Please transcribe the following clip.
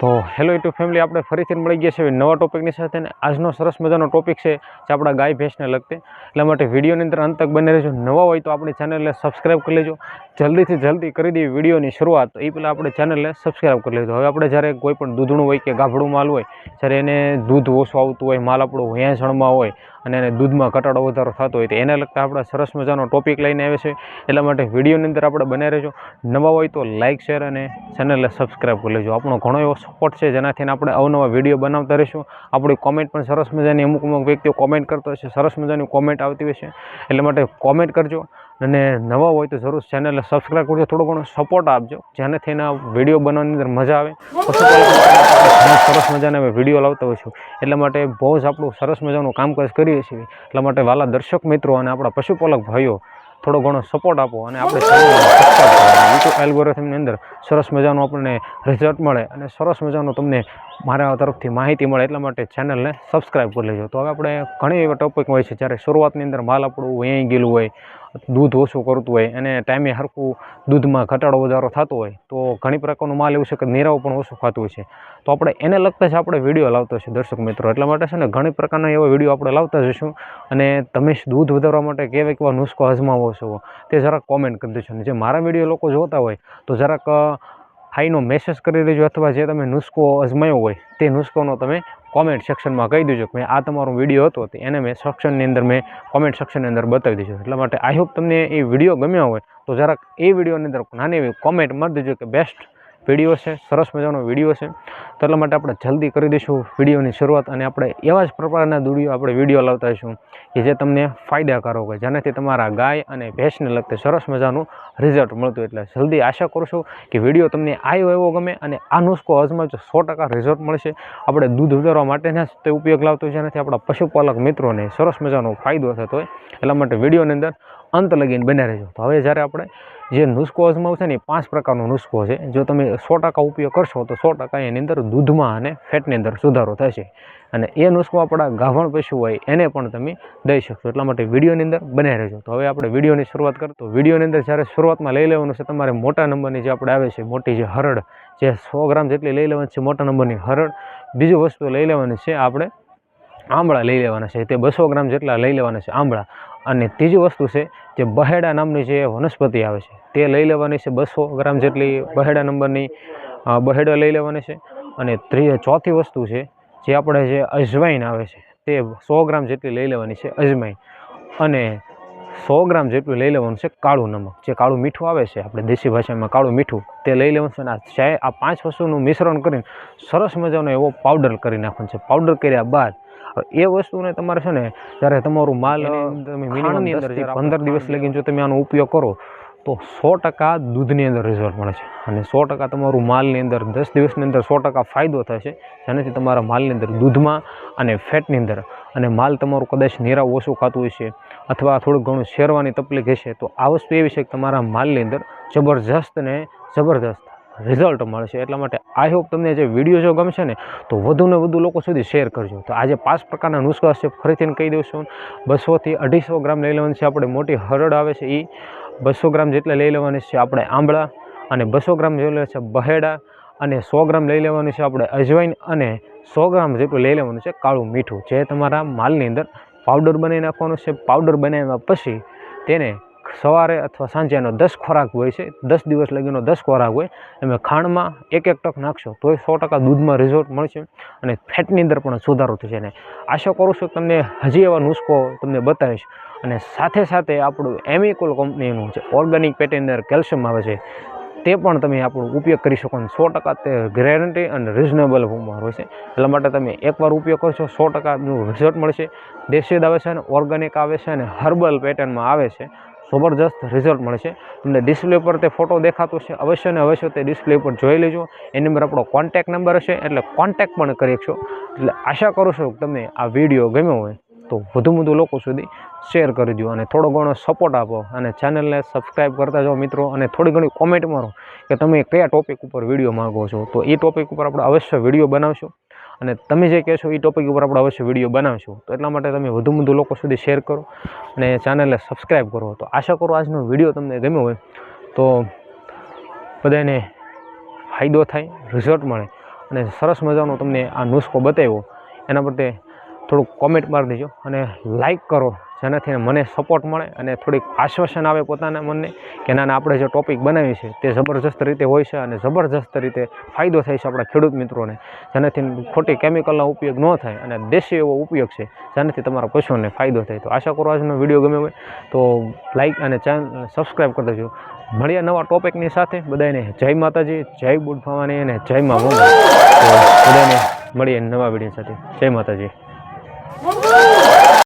તો hello YouTube family આપણે ફરીથી મળી ગયા છે નવા ટોપિકની સાથે અને આજનો સરસ મજાનો ટોપિક છે જે આપણા ગાય ભેંસને લગતે. એટલા માટે વિડીયોની અંદર અંત તક બને રહેજો. નવા હોય તો આપણી ચેનલને સબસ્ક્રાઈબ કરી લેજો. જલ્દીથી જલ્દી કરી દઈએ વિડીયોની શરૂઆત. એ પહેલાં આપણે ચેનલને સબસ્ક્રાઈબ કરી લેજો. હવે આપણે જ્યારે કોઈ પણ દૂધણું હોય કે ગાભડું માલ હોય, જ્યારે એને દૂધ ઓછું આવતું હોય, માલ આપણું વેચાણમાં હોય અને એને દૂધમાં ઘટાડો વધારો થતો હોય તો એને લગતા આપણે સરસ મજાનો ટોપિક લઈને આવે છે. એટલા માટે વિડીયોની અંદર આપણે બને રહેજો. નવા હોય તો લાઇક શેર અને ચેનલને સબસ્ક્રાઈબ કરી લેજો. આપણો ઘણો એવો સપોર્ટ છે જેનાથી આપણે અવનવા વીડિયો બનાવતા રહીશું. આપણી કોમેન્ટ પણ સરસ મજાની અમુક અમુક વ્યક્તિઓ કોમેન્ટ કરતો હશે સરસ મજાની કોમેન્ટ આવતી હોય છે. એટલા માટે કોમેન્ટ કરજો. અને નવા હોય તો જરૂર ચેનલને સબસ્ક્રાઈબ કરજો થોડો ઘણો સપોર્ટ આપજો જેને થઈને આ વીડિયો બનાવવાની અંદર મજા આવે. સરસ મજાને અમે વીડિયો લાવતા હોઈશું. એટલા માટે બહુ જ આપણું સરસ મજાનું કામકાજ કરીએ છીએ. એટલા માટે વાલા દર્શક મિત્રો અને આપણા પશુપાલક ભાઈઓ થોડો ઘણો સપોર્ટ આપો અને આપણે યુટ્યુબ એલ્ગોરિથમની અંદર સરસ મજાનું આપણને રિઝલ્ટ મળે અને સરસ મજાનું તમને મારા તરફથી માહિતી મળે. એટલા માટે ચેનલને સબસ્ક્રાઈબ કરી લેજો. તો હવે આપણે ઘણી એવા ટોપિક હોય છે. જ્યારે શરૂઆતની અંદર માલ આપણું વહી ગયેલું હોય દૂધ ઓછું કરતું હોય અને ટાઈમે સરખું દૂધમાં ઘટાડો વધારો થતો હોય, તો ઘણી પ્રકારનું માલ એવું છે કે નીરાવ પણ ઓછું ખાતું હોય છે. તો આપણે એને લગતા જ આપણે વીડિયો લાવતા છે, દર્શક મિત્રો. એટલા માટે છે ને ઘણી પ્રકારના એવા વીડિયો આપણે લાવતા જઈશું અને તમે દૂધ વધારવા માટે કેવા કેવા નુસ્ખો અજમાવો છો તે જરાક કોમેન્ટ કરી દેજો. અને જે મારા વીડિયો લોકો જોતા હોય, તો જરાક હાઈનો મેસેજ કરી દેજો અથવા જે તમે નુસ્ખો અજમાયો હોય, તે નુસ્ખોનો તમે કોમેન્ટ સેક્શનમાં કહી દેજો કે આ તમારો વીડિયો હતો તે એને મેં સેક્શનની અંદર મેં કોમેન્ટ સેક્શનની અંદર બતાવી દીધો એટલા માટે આઈ હોપ તમને એ વીડિયો ગમ્યો હોય તો જરાક એ વિડીયોની અંદર નાની એવી કોમેન્ટ મારી દેજો કે બેસ્ટ વીડિયો છે, સરસ મજાનો વીડિયો છે. તો એટલા માટે આપણે જલ્દી કરી દઈશું વિડીયોની શરૂઆત અને આપણે એવા જ પ્રકારના દૂડીઓ આપણે વીડિયો લાવતા હોઈશું કે જે તમને ફાયદાકારક હોય, જેનાથી તમારા ગાય અને ભેંસને લગતે સરસ મજાનું રિઝલ્ટ મળતું એટલે જલ્દી આશા કરું છું કે વીડિયો તમને આવ્યો એવો ગમે અને આ નુસ્ખો અજમાવજો સો ટકા રિઝલ્ટ મળશે. આપણે દૂધ વધારવા માટેના તે ઉપયોગ લાવતો જેનાથી આપણા પશુપાલક મિત્રોને સરસ મજાનો ફાયદો થતો હોય. એટલા માટે વિડીયોની અંદર અંત લગીને બન્યા રહેજો. તો હવે જ્યારે આપણે જે નુસ્ખો અજમાવશે ને, એ પાંચ પ્રકારનો નુસ્ખો છે. જો તમે સો ટકા ઉપયોગ કરશો, તો સો ટકા એની અંદર દૂધમાં અને ફેટની અંદર સુધારો થશે. અને એ નુસ્ખો આપણા ગાભણ પશુ હોય એને પણ તમે દઈ શકશો. એટલા માટે વિડીયોની અંદર બને રહેજો. તો હવે આપણે વિડીયોની શરૂઆત કરતો વિડીયોની અંદર જ્યારે શરૂઆતમાં લઈ લેવાનું છે તમારે મોટા નંબરની જે આપણે આવે છે, મોટી જે હરડ, જે સો ગ્રામ જેટલી લઈ લેવાની છે મોટા નંબરની હરડ, બીજી વસ્તુ લઈ લેવાની છે આપણે આંબળા લઈ લેવાના છે. તે બસો ગ્રામ જેટલા લઈ લેવાના છે આંબળા. અને ત્રીજી વસ્તુ છે જે બહેડા નામની જે વનસ્પતિ આવે છે, તે લઈ લેવાની છે બસો ગ્રામ જેટલી બહેડા નંબરની બહેડા લઈ લેવાની છે. અને ત્રી ચોથી વસ્તુ છે જે આપણે જે અજવાઈન આવે છે તે સો ગ્રામ જેટલી લઈ લેવાની છે અજમાઈન અને સો ગ્રામ જેટલું લઈ લેવાનું છે કાળું નમક. જે કાળું મીઠું આવે છે આપણે દેશી ભાષામાં કાળું મીઠું તે લઈ લેવાનું છે અને આ ચાય આ પાંચ વસ્તુનું મિશ્રણ કરીને સરસ મજાનો એવો પાવડર કરી નાખવાનો છે. પાવડર કર્યા બાદ એ વસ્તુને તમારે છે ને જ્યારે તમારું માલ તમે મિનિમમ અંદર પંદર દિવસ લગીને જો તમે આનો ઉપયોગ કરો તો સો ટકા દૂધની અંદર રિઝલ્ટ મળે છે. અને સો ટકા તમારું માલની અંદર, દસ દિવસની અંદર સો ટકા ફાયદો થશે. જેનાથી તમારા માલની અંદર દૂધમાં અને ફેટની અંદર અને માલ તમારું કદાચ નીરા ઓછું ખાતું હશે અથવા થોડું ઘણું શેરવાની તકલીફ હશે, તો આ વસ્તુ એવી છે કે તમારા માલની અંદર જબરજસ્ત ને જબરજસ્ત રિઝલ્ટ મળશે એટલા માટે આઈ હોપ તમને જે વીડિયો જો ગમશે ને, તો વધુને વધુ લોકો સુધી શેર કરજો. તો આજે પાંચ પ્રકારના નુસ્ખા છે, ફરીથી કહી દઉં છું. બસોથી અઢીસો ગ્રામ લઈ લેવાની છે, આપણે મોટી હરડ આવે છે એ બસો ગ્રામ જેટલા લઈ લેવાની છે આપણે આંબળા અને બસો ગ્રામ જેટલા છે બહેડા અને સો ગ્રામ લઈ લેવાનું છે આપણે અજવાઈન અને સો ગ્રામ જેટલું લઈ લેવાનું છે કાળું મીઠું. જે તમારા માલની અંદર પાવડર બનાવી નાખવાનું છે. પાવડર બનાવ્યા પછી તેને સવારે અથવા સાંજે એનો દસ ખોરાક હોય છે. દસ દિવસ લગીનો દસ ખોરાક હોય. એમાં ખાંડમાં એક એક ટક નાખશો તોય સો ટકા દૂધમાં રિઝલ્ટ મળશે અને ફેટની અંદર પણ સુધારો થશે. અને આશા કરું છું તમને હજી એવા નુસ્ખો તમને બતાવીશ. અને સાથે સાથે આપણું એમિકોલ કંપનીનું જે ઓર્ગેનિક પેટની અંદર કેલ્શિયમ આવે છે, તે પણ તમે આપણો ઉપયોગ કરી શકો સો ટકા તે ગેરંટી અને રિઝનેબલ ફોર્મમાં હોય છે. એટલા માટે તમે એકવાર ઉપયોગ કરશો, સો ટકાનું રિઝલ્ટ મળશે. દેશી આવે છે અને ઓર્ગેનિક આવે છે અને હર્બલ પેટર્નમાં આવે છે, જબરજસ્ત રિઝલ્ટ મળશે. તમને ડિસ્પ્લે પર તે ફોટો દેખાતો છે અવશ્ય ને અવશ્ય તે ડિસ્પ્લે પર જોઈ લેજો. એની અંદર આપણો કોન્ટેક નંબર હશે, એટલે કોન્ટેક પણ કરી શકશો. એટલે આશા કરું છું કે તમને આ વીડિયો ગમ્યો હોય. તો વધુ વધુ લોકો સુધી શેર કરી દો અને થોડો ઘણો સપોર્ટ આપો અને ચેનલને સબસ્ક્રાઈબ કરતા જાઓ મિત્રો અને થોડી ઘણી કોમેન્ટ મારો કે તમે કયા ટોપિક ઉપર વીડિયો માગો છો. તો એ ટોપિક ઉપર આપણે અવશ્ય વીડિયો બનાવશું અને તમે જે કહેશો એ ટોપિક ઉપર આપણે અવશ્ય વીડિયો બનાવશું. તો એટલા માટે તમે વધુ વધુ લોકો સુધી શેર કરો અને ચેનલને સબસ્ક્રાઈબ કરો. તો આશા કરો આજનો વીડિયો તમને ગમ્યો હોય તો બધાને ફાયદો થાય રિઝલ્ટ મળે અને સરસ મજાનો તમને આ નુસ્ખો બતાવ્યો. એના માટે થોડુંક કોમેન્ટ મારી દેજો અને લાઇક કરો, જેનાથી મને સપોર્ટ મળે અને થોડીક આશ્વાસન આવે પોતાના મનને કે ના ના આપણે જે ટોપિક બનાવી છે તે જબરજસ્ત રીતે હોય છે અને જબરજસ્ત રીતે ફાયદો થાય છે આપણા ખેડૂત મિત્રોને, જેનાથી ખોટી કેમિકલનો ઉપયોગ ન થાય અને દેશી એવો ઉપયોગ છે જેનાથી તમારા પશુઓને ફાયદો થાય. તો આશા કરો આજનો વીડિયો ગમે હોય તો લાઇક અને ચેનલ સબસ્ક્રાઈબ કરી દેજો. મળીએ નવા ટોપિકની સાથે. બધાને જય માતાજી, જય બુટ ભવાની અને જય મા બધાને મળીએ નવા વીડિયો સાથે. જય માતાજી.